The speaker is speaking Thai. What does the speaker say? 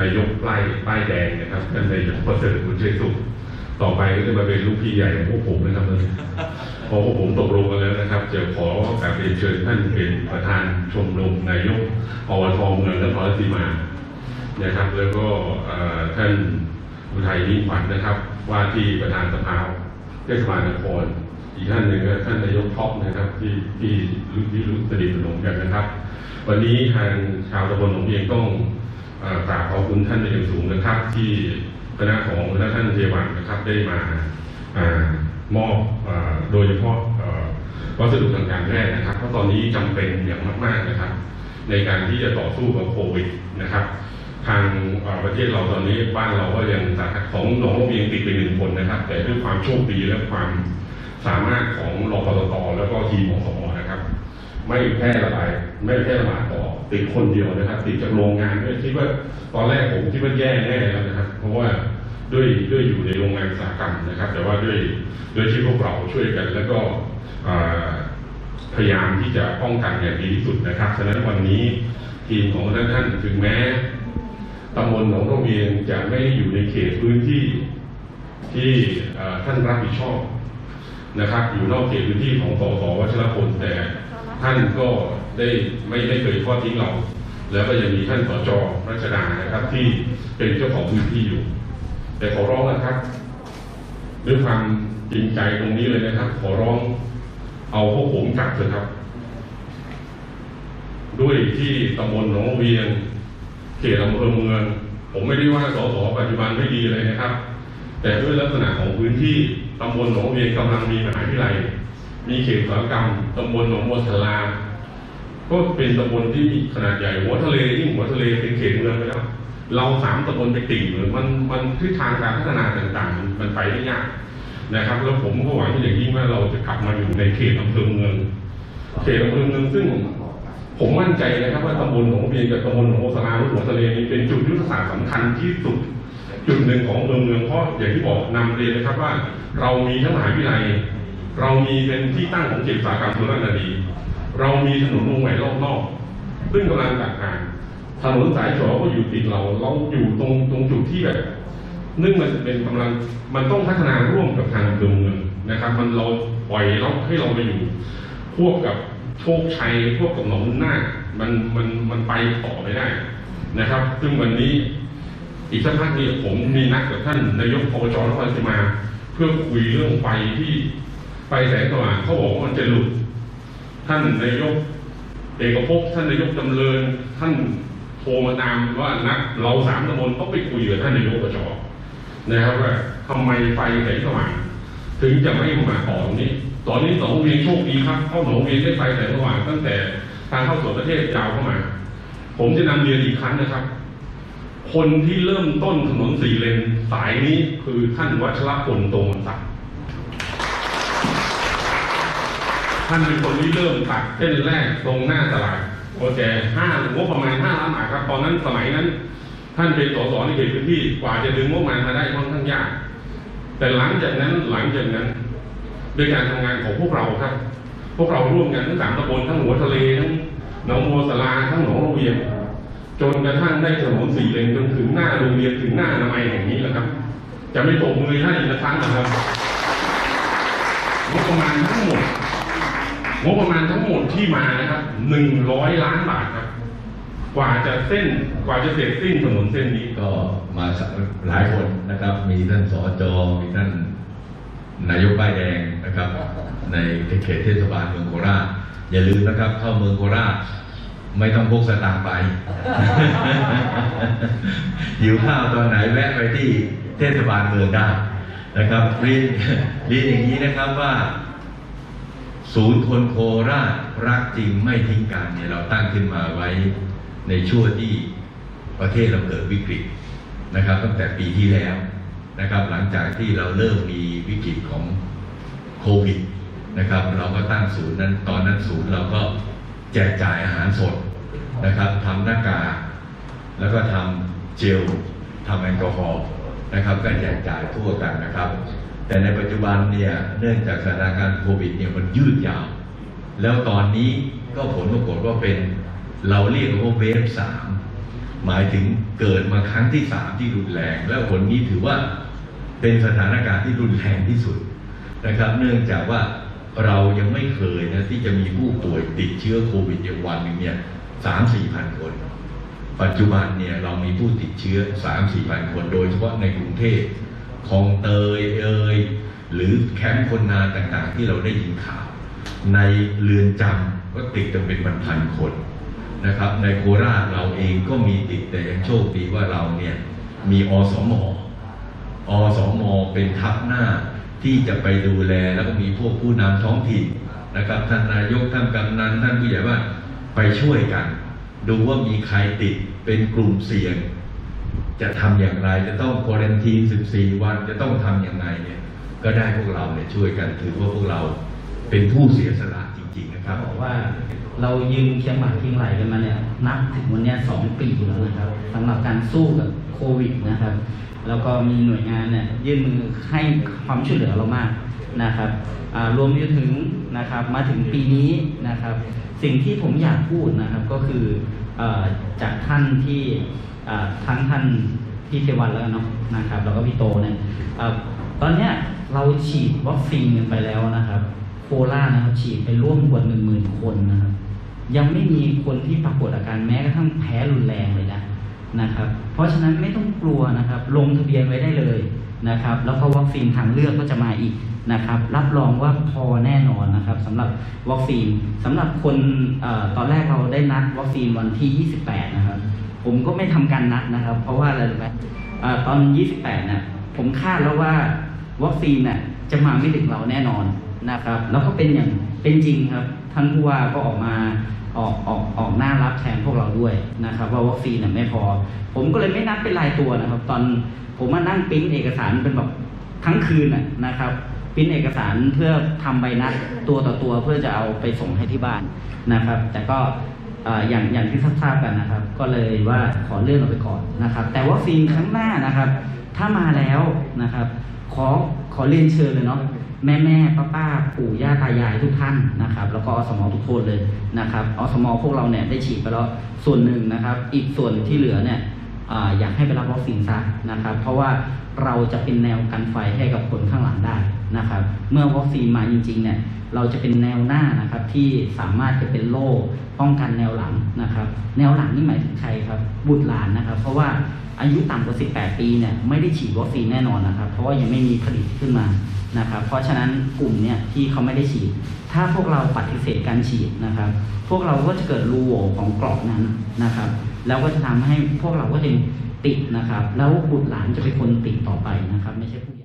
นายกไล่ป้ายแดงนะครับท่านนายกประเสริฐบุญชัยสุขต่อไปก็จะมาเป็นลูกพี่ใหญ่ของพวกผมนะครับเพราะพวกผมตกลงกันแล้วนะครับ จะขอกราบเรียนเชิญท่านเป็นประธานชมรมนายกอวทเมืองนครราชสีมานะครับ แล้วก็ท่านอุทัยนิ่มขวัญนะครับ ว่าที่ประธานสภาเทศบาลนครอีกท่านหนึ่งก็ท่านนายกท็อปนะครับ ที่ที่รู้ที่รู้สนิทสนมกันนะครับ วันนี้ทางชาวตำบลหนองเพียงต้องกราบ คุณท่านเป็นอย่างสูงนะครับ ที่คณะของคณะท่านเทวันนะครับได้มาอมอบโดยเฉพาะวัสดุทางการแพทย์นะครับเพราะตอนนี้จำเป็นอย่างมาก ๆนะครับ ในการที่จะต่อสู้กับโควิดนะครับ ทางประเทศเราตอนนี้บ้านเราก็ยังสาหัสของหนองเวียงติดไปหนึ่งคนนะครับ แต่ด้วยความโชคดีและความสามารถของรพตแล้วก็ทีมของสมอนะครับ ไม่แพร่ระบายไม่แพร่ระบาดต่อ ติดคนเดียวนะครับ ติดจากโรงงานด้วยคิดว่าตอนแรกผมคิดว่าแย่แน่แล้วนะครับ เพราะว่าด้วยด้วยอยู่ในโรงงานอุตสาหกรรมนะครับ แต่ว่าด้วยด้วยที่พวกเราช่วยกัน แล้วก็พยายามที่จะป้องกันอย่างดีที่สุดนะครับฉะนั้นวันนี้ทีมของท่านท่านถึงแม้ตำบลหนองระเวียงจะไม่อยู่ในเขตพื้นที่ที่ท่านรับผิดชอบนะครับ อยู่นอกเขตพื้นที่ของสสวัชรพลแต่ท่านก็ ได้ไม่ได้เคยทอดทิ้งเรา แล้วก็ยังมีท่านสจรัชดานะครับ ที่เป็นเจ้าของพื้นที่อยู่ แต่ขอร้องนะครับด้วยความจริงใจตรงนี้เลยนะครับ ขอร้องเอาพวกผมกลับเถอะครับ ด้วยที่ตำบลหนองเวียงเขตอำเภอเมือง ผมไม่ได้ว่าสสปัจจุบันไม่ดีเลยนะครับ แต่ด้วยลักษณะของพื้นที่ตำบลหนองเวียงกำลังมีมหาวิทยาลัยมีเขตอุตสาหกรรมตำบลหนองบัวสลา ก็เป็นตำบลที่มีขนาดใหญ่หัวทะเลยิ่งหัวทะเลเป็นเขตเมืองไปแล้วเราสามตำบลไปติ่งเหมือนมันมันทิศทางการพัฒนาต่างๆ มันไปได้ยากนะครับ แล้วผมก็หวังอย่างยิ่งว่าเราจะกลับมาอยู่ในเขตอำเภอเมืองเขตอำเภอเมืองซึ่งผมมั่นใจนะครับว่าตำบลหนองเบียงกับตำบลหนองโอสลาหรือหัวทะเลนี้เป็นจุดยุทธศาสตร์สำคัญที่สุดจุดหนึ่งของอำเภอเมืองเพราะอย่างที่บอกนำเรียนนะครับว่า เรามีทั้งมหาวิทยาลัย เรามีเป็นที่ตั้งของเขตอุตสาหกรรมสุราษฎร์ธานี เรามีถนนวงแหวนรอบนอกซึ่งกำลังจัดการถนนสายฉอก็อยู่ติดเรา เราอยู่ตรงตรงจุดที่แบบนึกมันเป็นกำลังมันต้องพัฒนาร่วมกับทางอำเภอเมืองนะครับ มันเราปล่อยเราให้เราไปอยู่ พวกกับโชคชัยพวกกับหนองหน้า มันมันมันไปต่อไม่ได้นะครับ ซึ่งวันนี้อีกสักพักนี้ผมมีนัดกับท่านนายกอบจนครราชสีมา เพื่อคุยเรื่องไฟที่ไฟแสงสว่างเขาบอกว่ามันจะหลุด ท่านนายกเอกภพท่านนายกจำเริญท่านโทรมาตามว่านัดเราสามตำบลต้องไปคุยกับท่านนายกอบจนะครับว่าทำไมไฟแสงสว่างถึงจะไม่มาต่อตรงนี้ ตอนนี้หนองเวียงโชคดีครับเข้าหนองเวียงได้ไฟแสงสว่างตั้งแต่ทางเข้าสู่ประเทศยาวเข้ามา ผมจะนำเรียนอีกครั้งนะครับ คนที่เริ่มต้นถนนสี่เลนสายนี้คือท่านวัชรพลโตมนศักดิ์ ท่านเป็นคนที่เริ่มตัดเส้นแรกตรงหน้าตลาดโอเคห้างบประมาณห้าล้านบาทครับตอนนั้นสมัยนั้น ท่านเป็นสสในเขตพื้นที่กว่าจะดึงงบประมาณมาได้ค่อนข้างยาก แต่หลังจากนั้นหลังจากนั้นด้วยการทำงานของพวกเราครับ พวกเราร่วมกันทั้งสามตำบลทั้งหัวทะเลทั้งหนองบัวสลาทั้งหนองรเวียงจนกระทั่งได้ถนนสี่เลนจนถึงหน้าโรงเรียนถึงหน้าอนามัยแห่งนี้แหละครับ จะไม่ตกมือให้อีกละครั้งนะครับงบประมาณทั้งหมด งบประมาณทั้งหมดที่มานะครับหนึ่งร้อยล้านบาทครับ กว่าจะเส้นกว่าจะเสร็จสิ้นถนนเส้นนี้ก็มาหลายคนนะครับ มีท่านสอจมีท่านนายกป้ายแดงนะครับ ในเขตเทศบาลเมืองโคราชอย่าลืมนะครับ เข้าเมืองโคราชไม่ต้องพกสตางค์ไปหิวข้าวตอนไหนแวะไปที่เทศบาลเมืองได้นะครับเรียนเรียนอย่างนี้นะครับว่า ศูนย์คนโคราชรักจริงไม่ทิ้งกันเนี่ยเราตั้งขึ้นมาไว้ในช่วงที่ประเทศเราเกิดวิกฤตนะครับ ตั้งแต่ปีที่แล้วนะครับ หลังจากที่เราเริ่มมีวิกฤตของโควิดนะครับ เราก็ตั้งศูนย์นั้นตอนนั้นศูนย์เราก็แจกจ่ายอาหารสดนะครับทำหน้ากากแล้วก็ทำเจลทำแอลกอฮอล์นะครับก็แจกจ่ายทั่วกันนะครับ แต่ในปัจจุบันเนี่ยเนื่องจากสถานการณ์โควิดเนี่ยมันยืดยาว แล้วตอนนี้ก็ผลปรากฏว่าเป็นเราเรียกว่าเวฟสามหมายถึงเกิดมาครั้งที่สามที่รุนแรง แล้วผลนี้ถือว่าเป็นสถานการณ์ที่รุนแรงที่สุดนะครับ เนื่องจากว่าเรายังไม่เคยนะที่จะมีผู้ป่วยติดเชื้อโควิดอย่างวันหนึ่งเนี่ยสามสี่พันคน ปัจจุบันเนี่ยเรามีผู้ติดเชื้อสามสี่พันคน โดยเฉพาะในกรุงเทพ คลองเตยเอ่ยหรือแคมป์คนงานต่างๆ ที่เราได้ยินข่าว ในเรือนจำก็ติดกันเป็นพันๆคนนะครับ ในโคราชเราเองก็มีติดแต่ยังโชคดีว่าเราเนี่ยมีอสมอสมเป็นทัพหน้าที่จะไปดูแลแล้วก็มีพวกผู้นำท้องถิ่นนะครับท่านนายกท่านกำนันท่านผู้ใหญ่บ้านไปช่วยกัน ดูว่ามีใครติดเป็นกลุ่มเสี่ยง จะทำอย่างไร จะต้องควอรันทีน14 วันจะต้องทำอย่างไรเนี่ยก็ได้พวกเราเนี่ยช่วยกันถือว่าพวกเราเป็นผู้เสียสละจริง ๆ นะครับบอกว่าเรายืนเคียงบ่าเคียงไหลกันมาเนี่ยนับถึงวันนี้สองปีแล้วนะครับสำหรับการสู้กับโควิดนะครับ แล้วก็มีหน่วยงานเนี่ยยื่นมือให้ความช่วยเหลือเรามากนะครับรวมไปถึงนะครับมาถึงปีนี้นะครับ สิ่งที่ผมอยากพูดนะครับก็คืออจากท่านที่ทั้งท่านพี่เทวันแล้วเนาะนะครับแล้วก็พี่โตเนี่ยอตอนเนี้ยเราฉีดวัคซีนกันไปแล้วนะครับ โคราชนะครับฉีดไปร่วมกว่าหนึ่งหมื่นคนนะครับยังไม่มีคนที่ปรากฏอาการแม้กระทั่งแพ้รุนแรงเลยนะ นะครับ เพราะฉะนั้นไม่ต้องกลัวนะครับ ลงทะเบียนไว้ได้เลยนะครับ แล้วก็วัคซีนทางเลือกก็จะมาอีกนะครับ รับรองว่าพอแน่นอนนะครับสำหรับวัคซีนสำหรับคนอตอนแรกเราได้นัดวัคซีนวันที่ 28 นะครับ ผมก็ไม่ทำการนัดนะครับ เพราะว่าอะไรรู้ไหมเอ่อตอน 28เนี่ยผมคาดแล้วว่าวัคซีนน่ะจะมาไม่ถึงเราแน่นอนนะครับ แล้วก็เป็นอย่างเป็นจริงครับท่านผู้ว่าก็ออกมา ออกออกออกหน้ารับแทนพวกเราด้วยนะครับ ว่าวัคซีนน่ะไม่พอ ผมก็เลยไม่นัดเป็นรายตัวนะครับ ตอนผมมานั่งปริ้นเอกสารเป็นแบบทั้งคืนนะครับปริ้นเอกสารเพื่อทำใบนัดตัวต่อตัวเพื่อจะเอาไปส่งให้ที่บ้านนะครับ แต่ก็อย่างอย่างที่ทราบกันนะครับ ก็เลยว่าขอเลื่อนออกไปก่อนนะครับ แต่วัคซีนครั้งหน้านะครับ ถ้ามาแล้วนะครับ ขอขอเรียนเชิญเลยเนาะแม่แม่ป้าป้าปู่ย่าตายายทุกท่านนะครับ แล้วก็อสมทุกคนเลยนะครับอสมพวกเราเนี่ยได้ฉีดไปแล้วส่วนหนึ่งนะครับ อีกส่วนที่เหลือเนี่ยอ่าอยากให้ไปรับวัคซีนซะนะครับ เพราะว่าเราจะเป็นแนวกันไฟให้กับคนข้างหลังได้นะครับ เมื่อวัคซีนมาจริงๆเนี่ยเราจะเป็นแนวหน้านะครับที่สามารถจะเป็นโล่ป้องกันแนวหลังนะครับ แนวหลังนี่หมายถึงใครครับบุตรหลานนะครับ เพราะว่าอายุต่ำกว่า 18 ปีเนี่ยไม่ได้ฉีดวัคซีนแน่นอนนะครับ เพราะว่ายังไม่มีผลิตขึ้นมานะครับ เพราะฉะนั้นกลุ่มเนี่ยที่เขาไม่ได้ฉีด ถ้าพวกเราปฏิเสธการฉีดนะครับ พวกเราก็จะเกิดรูโหว่ของกรอบนั้นนะครับ แล้วก็จะทำให้พวกเราก็จะ ติดนะครับ แล้วบุตรหลานจะเป็นคนติดต่อไปนะครับ ไม่ใช่ผู้ใหญ่